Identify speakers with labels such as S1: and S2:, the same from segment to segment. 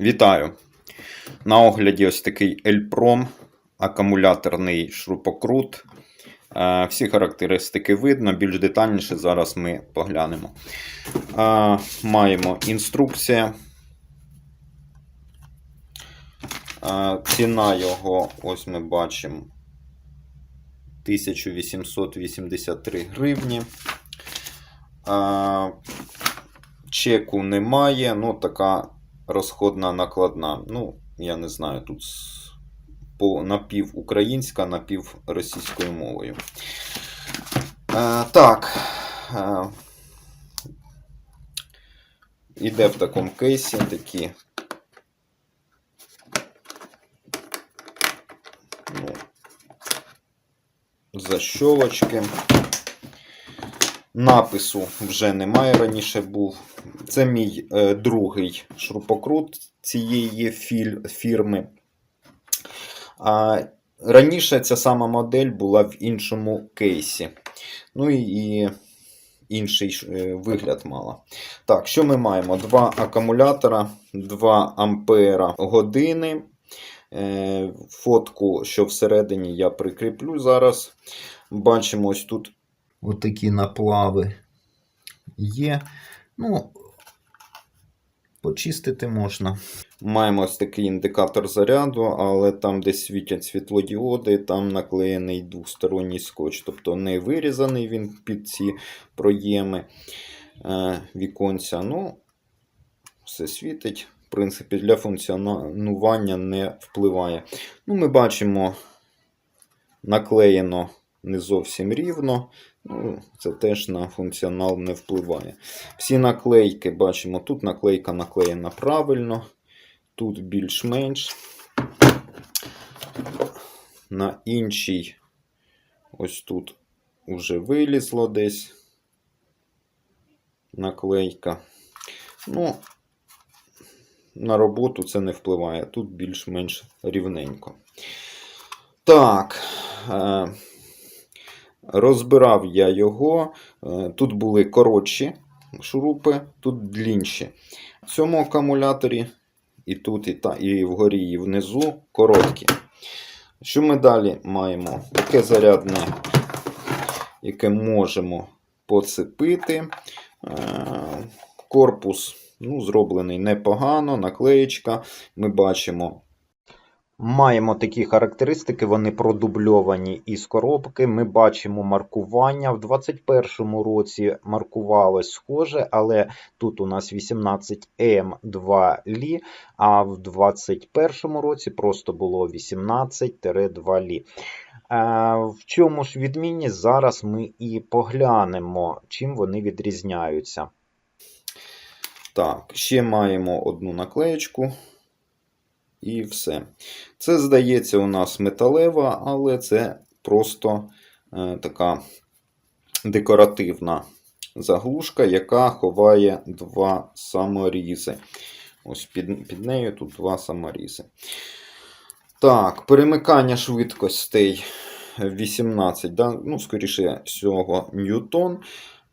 S1: Вітаю! На огляді ось такий Ельпром, акумуляторний шурупокрут. Е, Всі характеристики видно, більш детальніше зараз ми поглянемо. Е, Маємо інструкція. Е, Ціна його, ось ми бачимо, 1883 гривні. Чеку немає, ну така розходна накладна. Ну, я не знаю, тут по напівукраїнська, напівросійською мовою. Е, так. Е, іде в такому кейсі такі. Ну, защолочки. Напису вже немає, раніше був. Це мій е, другий шурупокрут цієї фірми. А, раніше ця сама модель була в іншому кейсі. Ну і, і інший е, вигляд мала. Так, що ми маємо? Два акумулятора, 2 ампера години. Е, фотку, що всередині я прикріплю зараз. Бачимо ось тут отакі наплави є. Ну, почистити можна. Маємо ось такий індикатор заряду, але там, де світять світлодіоди, там наклеєний двосторонній скотч. Тобто не вирізаний він під ці проєми е, віконця. Ну, все світить. В принципі, для функціонування не впливає. Ну, Ми бачимо, наклеєно не зовсім рівно. Ну, це теж на функціонал не впливає. Всі наклейки бачимо, тут наклейка наклеєна правильно, тут більш-менш. На іншій, ось тут вже вилізло десь наклейка. Ну, на роботу це не впливає. Тут більш-менш рівненько. Так. Розбирав я його. Е, Тут були коротші шурупи, тут длінші. В цьому акумуляторі і тут, і, та, і вгорі, і внизу короткі. Що ми далі маємо? Таке зарядне, яке можемо поцепити. Е, Корпус ну, зроблений непогано, наклеєчка. Ми бачимо Маємо такі характеристики, вони продубльовані із коробки. Ми бачимо маркування. В 2021 році маркувалось схоже, але тут у нас 18М2 лі, а в 2021 році просто було 18-2 лі. Е, В чому ж відмінність? Зараз ми і поглянемо, чим вони відрізняються. Так, ще маємо одну наклеєчку. І все. Це, здається, у нас металева, але це просто е, така декоративна заглушка, яка ховає два саморізи. Ось під, під нею тут два саморізи. Так, перемикання швидкостей 18, да? ну, скоріше всього, ньютон.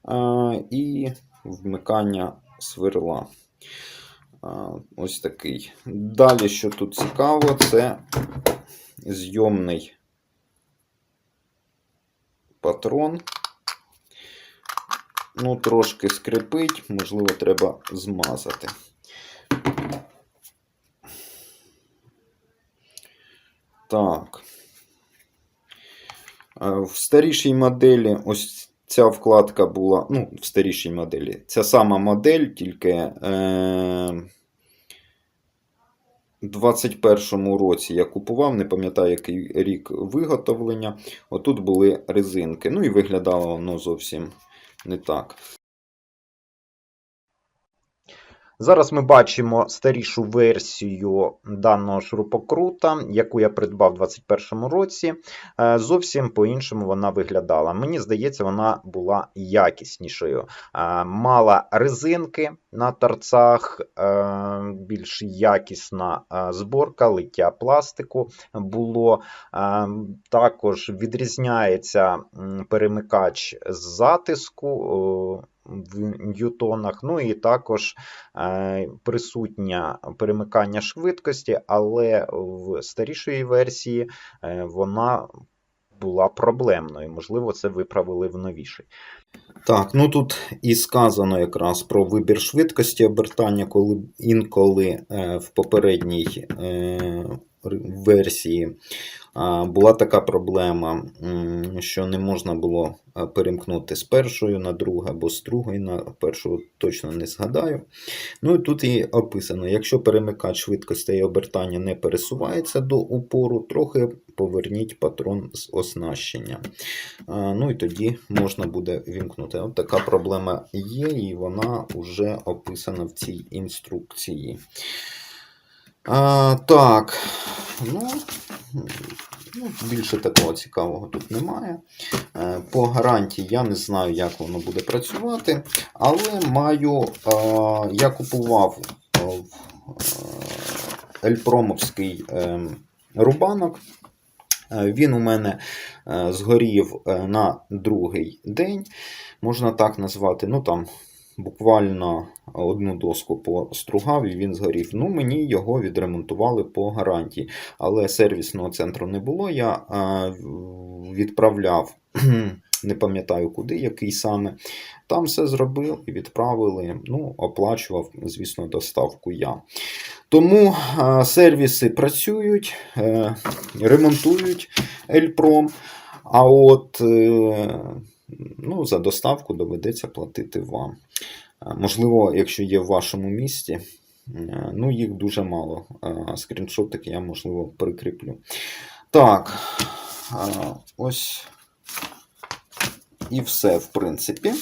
S1: Е, і вмикання сверла. Ось такий. Далі, що тут цікаво, це зйомний патрон. Ну, трошки скрипить, можливо, треба змазати. Так. Е, В старішій моделі ось ця вкладка була, ну, в старішій моделі. Ця сама модель, тільки е, в 21-му році я купував, не пам'ятаю, який рік виготовлення. Отут були резинки. Ну і виглядало воно зовсім не так. Зараз ми бачимо старішу версію даного шурупокрута, яку я придбав у 2021 році. Е, Зовсім по-іншому вона виглядала. Мені здається, вона була якіснішою. Е, Мала резинки на торцах, е, більш якісна зборка, лиття пластику було. Також відрізняється перемикач з затиску.
S2: В ньютонах. Ну і також е, присутнє перемикання швидкості, але в старішої версії е, вона була проблемною. Можливо, це виправили в новішій.
S1: Так, ну тут і сказано якраз про вибір швидкості обертання, коли інколи е, в попередній версії була така проблема, що не можна було е, перемкнути з першої на другу або з другої на першу, точно не згадаю. Ну і тут і описано: якщо перемикач швидкостей обертання не пересувається до упору, трохи поверніть патрон з оснащення. Ну і тоді можна буде вімкнути. От така проблема є, і вона вже описана в цій інструкції. А, так, ну, ну, більше такого цікавого тут немає. Е, По гарантії я не знаю, як воно буде працювати, але маю, я купував е, е, Ельпромовський е, рубанок. Він у мене згорів на другий день, можна так назвати. Ну там буквально одну доску постругав і він згорів. Ну, мені його відремонтували по гарантії. Але сервісного центру не було. Я е, відправляв, не пам'ятаю куди, який саме. Там все зробив і відправили. Ну, оплачував, звісно, доставку я. Тому е, сервіси працюють, е, ремонтують Ельпром. А от е, ну, за доставку доведеться платити вам. Е, Можливо, якщо є в вашому місті, е, ну їх дуже мало. Е, Скріншотик я, можливо, прикріплю. Так, ось і все, в принципі.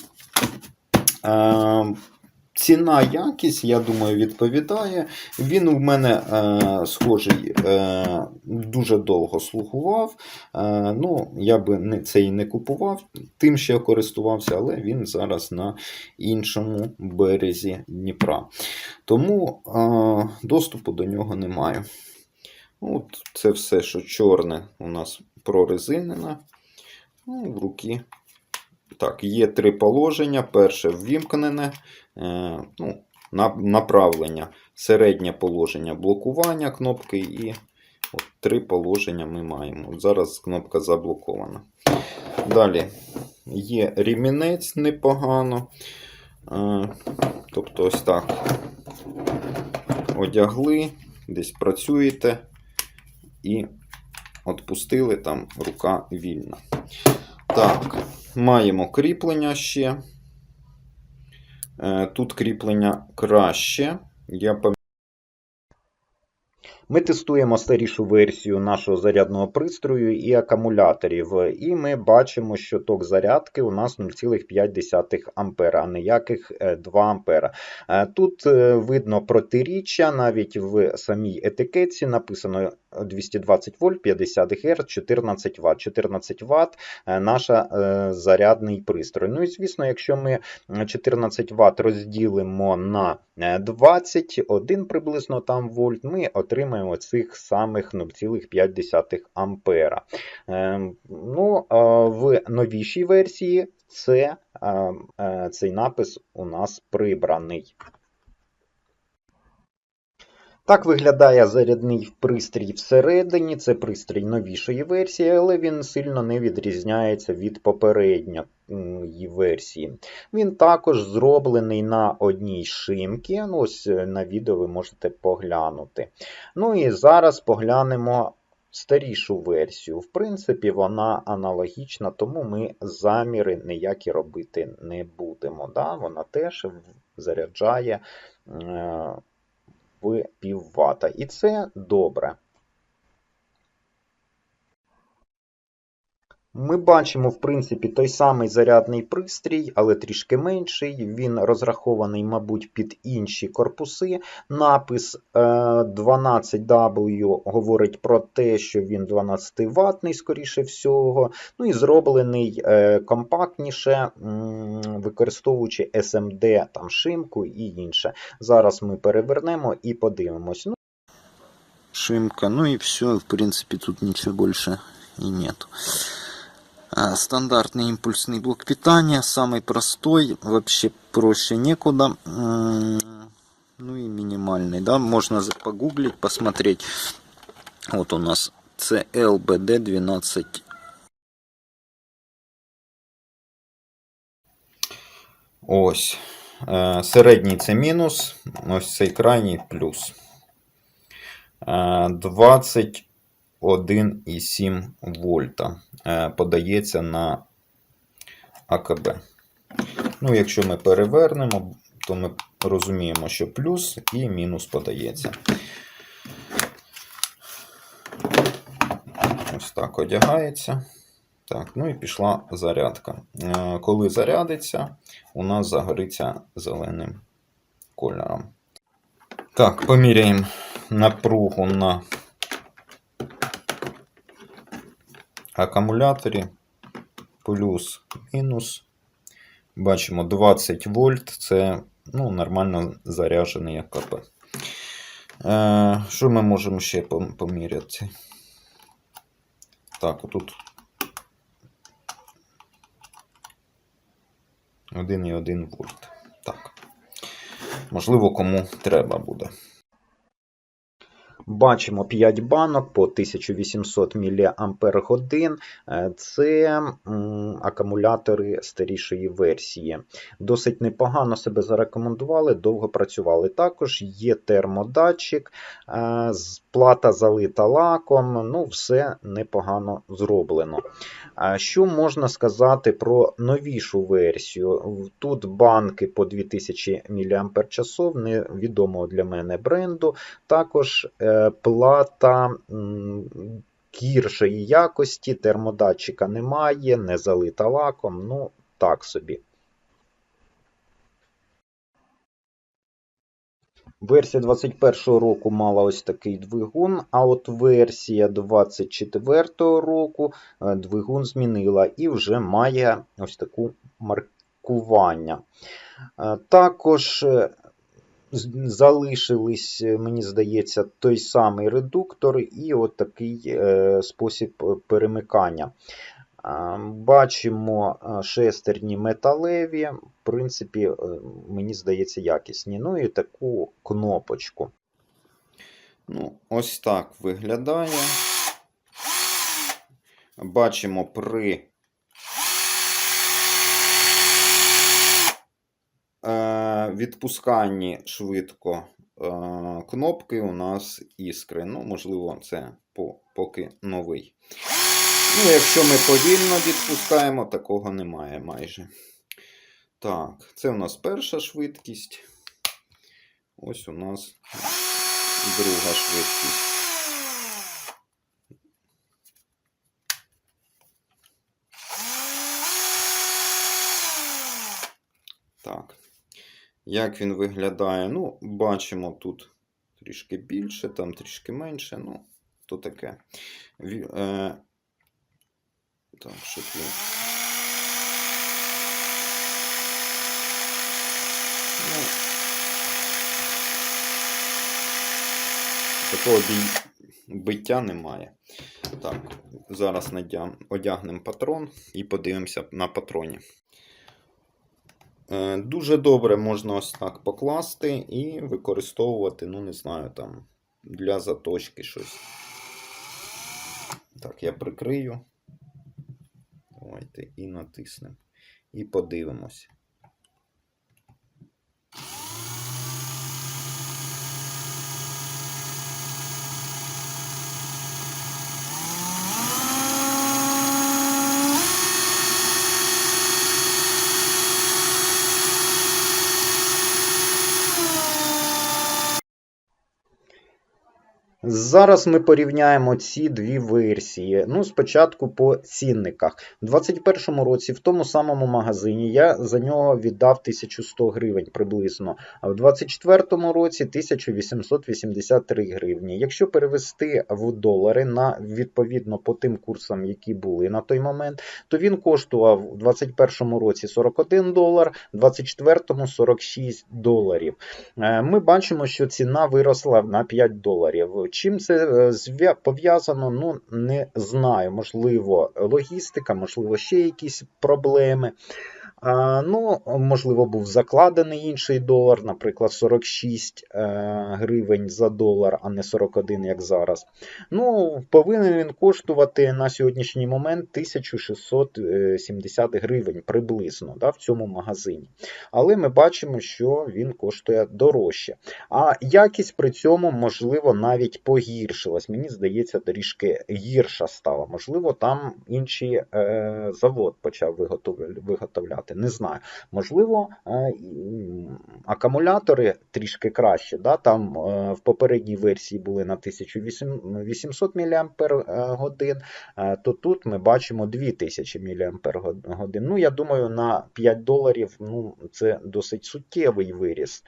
S1: Ціна якість, я думаю, відповідає. Він у мене е, схожий е, дуже довго слугував. Е, ну, я би не, цей не купував, тим ще користувався, але він зараз на іншому березі Дніпра. Тому е, доступу до нього немає. От це все, що чорне, у нас прорезинене. Ну, в руки. Так, є три положення. Перше ввімкнене, е, ну, направлення, середнє положення блокування кнопки і от, три положення ми маємо. От зараз кнопка заблокована. Далі є рімінець непогано. Е, тобто ось так одягли, десь працюєте і відпустили, там рука вільна. Так, маємо кріплення ще. Е, Тут кріплення краще. Я пам'ятаю.
S2: Ми тестуємо старішу версію нашого зарядного пристрою і акумуляторів, і ми бачимо, що ток зарядки у нас 0,5 А, а ніяких е, 2 А. Тут е, видно протиріччя, навіть в самій етикетці написано 220 вольт, 50 Гц, 14 Вт. 14 Вт наша е, зарядний пристрой. Ну і звісно, якщо ми 14 Вт розділимо на е, 21 приблизно там вольт, ми отримаємо цих самих 0,5 ампера. Е, Ну, в новішій версії це, е, е, цей напис у нас прибраний. Так виглядає зарядний пристрій всередині. Це пристрій новішої версії, але він сильно не відрізняється від попередньої версії. Він також зроблений на одній шимці. Ну, ось е, на відео ви можете поглянути. Ну і зараз поглянемо старішу версію. В принципі, вона аналогічна, тому ми заміри ніякі робити не будемо. Да? Вона теж заряджає. В. І це добре. Ми бачимо, в принципі, той самий зарядний пристрій, але трішки менший. Він розрахований, мабуть, під інші корпуси. Напис 12W говорить про те, що він 12 ватний, скоріше всього. Ну і зроблений е, компактніше, використовуючи SMD, там шимку і інше. Зараз ми перевернемо і подивимось. Ну,
S1: Шимка, ну и все, в принципе, тут ничего больше и нет. А, стандартный импульсный блок питания, самый простой, вообще проще некуда. Ну и минимальный, да, можно погуглить, посмотреть. Вот у нас CLBD12. Ось. Э, средний це минус ось цей крайній плюс. 20 1,7 вольта е, подається на АКБ. Ну, Якщо ми перевернемо, то ми розуміємо, що плюс і мінус подається. Ось так одягається. Так, ну і пішла зарядка. Е, коли зарядиться, у нас загориться зеленим кольором. Так, поміряємо напругу на акумуляторі. Плюс, мінус. Бачимо 20 вольт. Це ну, нормально заряджений АКП. Е, що ми можемо ще поміряти? Так, отут 1,1 вольт. Так. Можливо, кому треба буде.
S2: Бачимо 5 банок по 1800 мАч. Це акумулятори старішої версії. Досить непогано себе зарекомендували, довго працювали. Також є термодатчик, е, плата залита лаком. Ну, все непогано зроблено. Що можна сказати про новішу версію? Тут банки по 2000 мАч невідомого для мене бренду. Також е, плата гіршої якості, термодатчика немає, не залита лаком. Ну, так собі. Версія 21 року мала ось такий двигун, а от версія 24 року е, двигун змінила і вже має ось таку маркування. Е, Також е, залишились, е, мені здається, той самий редуктор і от е, спосіб е, перемикання. Бачимо шестерні металеві, в принципі, мені здається, якісні. Ну і таку кнопочку.
S1: Ну, ось так виглядає. Бачимо при е, відпусканні швидко е, кнопки у нас іскри. Ну, можливо, це поки новий. Ну, якщо ми повільно відпускаємо, такого немає майже. Так, це у нас перша швидкість. Ось у нас друга швидкість. Так. Як він виглядає? Ну, бачимо тут трішки більше, там трішки менше. Ну, то таке. Ві- е, Так, щоб він. Ну, такого биття немає. Так, зараз надя- одягнемо патрон і подивимося на патроні. Е, Дуже добре можна ось так покласти і використовувати, ну не знаю, там для заточки щось. Так, я прикрию. Давайте і натиснемо. І подивимося.
S2: Зараз ми порівняємо ці дві версії. Ну, спочатку по цінниках. У 2021 році в тому самому магазині я за нього віддав 1100 гривень приблизно, а в 2024 році 1883 гривні. Якщо перевести в долари на відповідно по тим курсам, які були на той момент, то він коштував у 2021 році 41 долар, у 2024 46 доларів. Е, Ми бачимо, що ціна виросла на 5 доларів. Чим це е, пов'язано, ну не знаю. Можливо, логістика, можливо, ще якісь проблеми. Ну, можливо, був закладений інший долар, наприклад, 46 е, гривень за долар, а не 41, як зараз. Ну, повинен він коштувати на сьогоднішній момент 1670 гривень приблизно да, в цьому магазині. Але ми бачимо, що він коштує дорожче. А якість при цьому, можливо, навіть погіршилась. Мені здається, трішки гірша стала. Можливо, там інший е, завод почав виготовля- виготовляти. Не знаю. Можливо, е, акумулятори трішки краще. Да? Там е, в попередній версії були на 1800 мАч, е, то тут ми бачимо 2000 мАч. Ну, я думаю, на 5 доларів ну, це досить суттєвий виріс.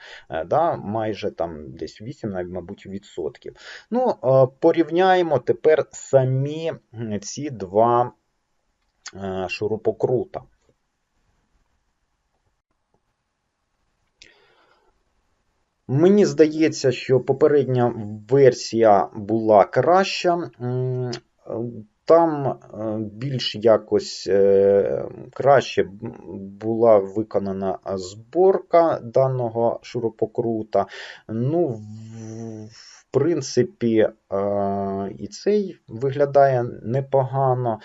S2: Да? Майже там десь 8, навіть, мабуть, відсотків. Ну, порівняємо тепер самі ці два шурупокрута. Мені здається, що попередня версія була краща. Там е, більш якось е, краще була виконана зборка даного шурупокрута. Ну, в- принципі, е, і цей виглядає непогано,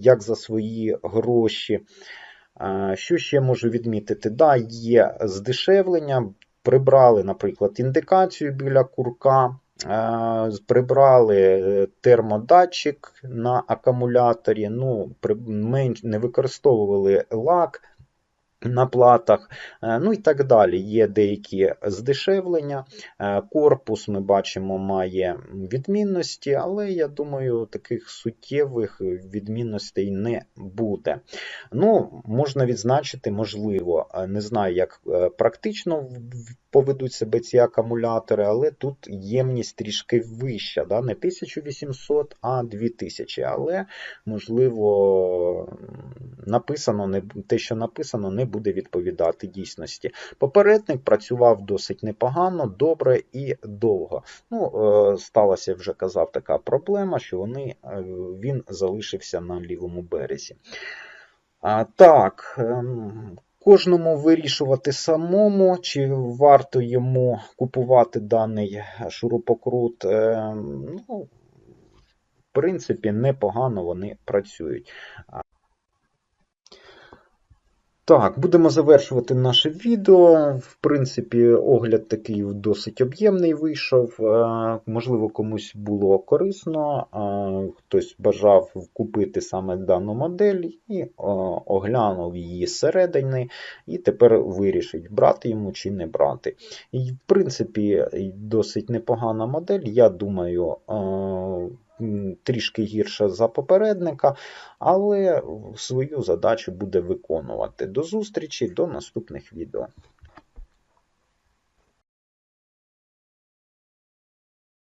S2: як за свої гроші. Що ще можу відмітити? Да, є здешевлення. Прибрали, наприклад, індикацію біля курка, е, прибрали е, термодатчик на акумуляторі, ну, при- менш, не використовували лак на платах, е, ну і так далі. Є деякі здешевлення. Е, Корпус ми бачимо має відмінності, але я думаю, таких суттєвих відмінностей не буде. Ну, можна відзначити, можливо, е, не знаю, як практично поведуть себе ці акумулятори, але тут ємність трішки вища, да? не 1800, а 2000. Але, можливо, написано, не, те, що написано, не буде відповідати дійсності. Попередник працював досить непогано, добре і довго. Ну, е, сталася, вже казав, така проблема, що вони, е, він залишився на лівому березі. Так, ем, кожному вирішувати самому, чи варто йому купувати даний шурупокрут. Ем, ну, в принципі, непогано вони працюють. Так, будемо завершувати наше відео. В принципі, огляд такий досить об'ємний вийшов. Е, Можливо, комусь було корисно, хтось бажав купити саме дану модель і е, оглянув її зсередини, і тепер вирішить, брати йому чи не брати. І, в принципі, досить непогана модель. Я думаю, е, трішки гірша за попередника, але свою задачу буде виконувати. До зустрічі, до наступних відео.